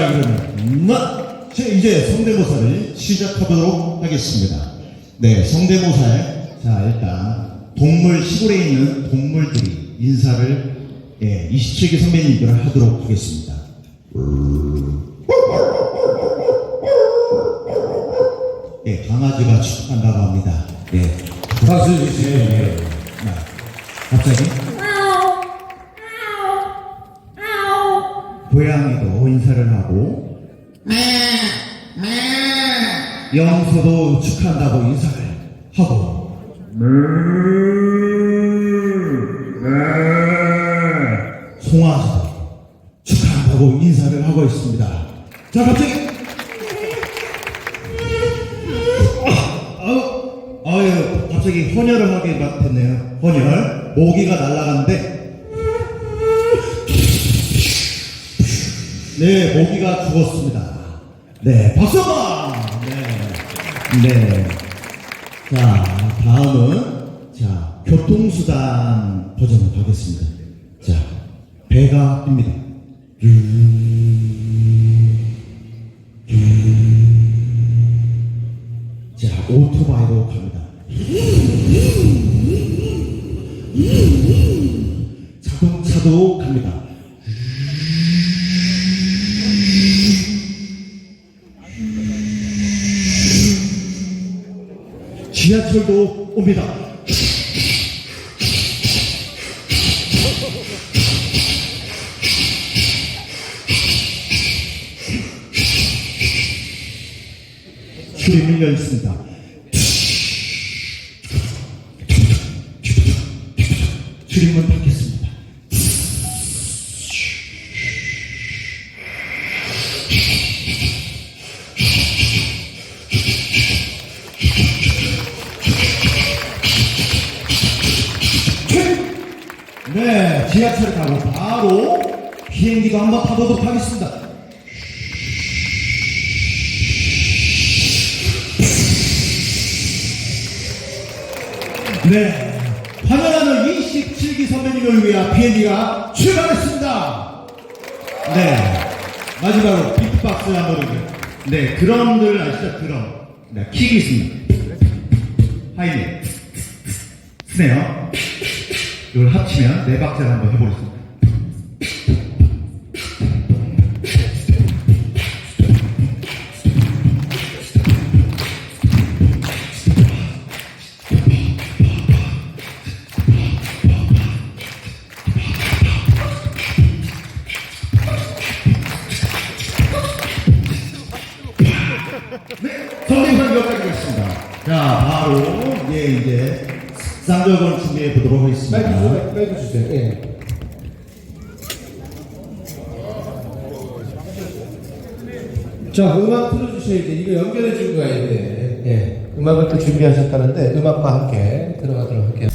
자, 그러면 이제 성대모사를 시작하도록 하겠습니다. 네, 성대모사에 자 일단 동물 시골에 있는 동물들이 인사를 예, 27기 선배님들 하도록 하겠습니다. 예, 강아지가 축한다고 합니다. 예, 박수 주세요. 예. 나 갑자기 고양이도 인사를 하고 영소도 축한다고 인사를 하고. 송아지도 축한다고 인사를 하고 있습니다. 자 갑자기. 아, 아유 갑자기 헌혈을 하게 됐네요. 헌혈? 모기가 날아갔는데 네, 모기가 죽었습니다. 네, 박수 한번! 네. 네. 자, 다음은, 자, 교통수단 버전으로 가겠습니다. 자, 배가 뜹니다. 자, 오토바이로 갑니다. 자동차도 갑니다. 지하철도 옵니다. 줄이 밀려 있습니다. 줄임문 받겠습니다. 네, 지하철 타고 바로 비행기도 한번 타보도록 하겠습니다. 네, 환영하는 27기 선배님을 위한 비행기가 출발했습니다. 네, 마지막으로 비트박스 한번 해주세요. 네, 드럼들 아시죠? 드럼. 네, 킥이 있습니다. 하이네, 스네어. 이걸 합치면 네 박자를 한번 해보겠습니다. 성대모사 여기까지 겠습니다. 자, 바로 예, 이제 쌍절곤 준비해 보도록 하겠습니다. 마이크 주세요. 마이크 주세요. 예. 자, 음악 틀어주셔야지. 이거 연결해 주고 가야 돼. 예. 음악을 또 준비하셨다는데, 음악과 함께 들어가도록 할게요.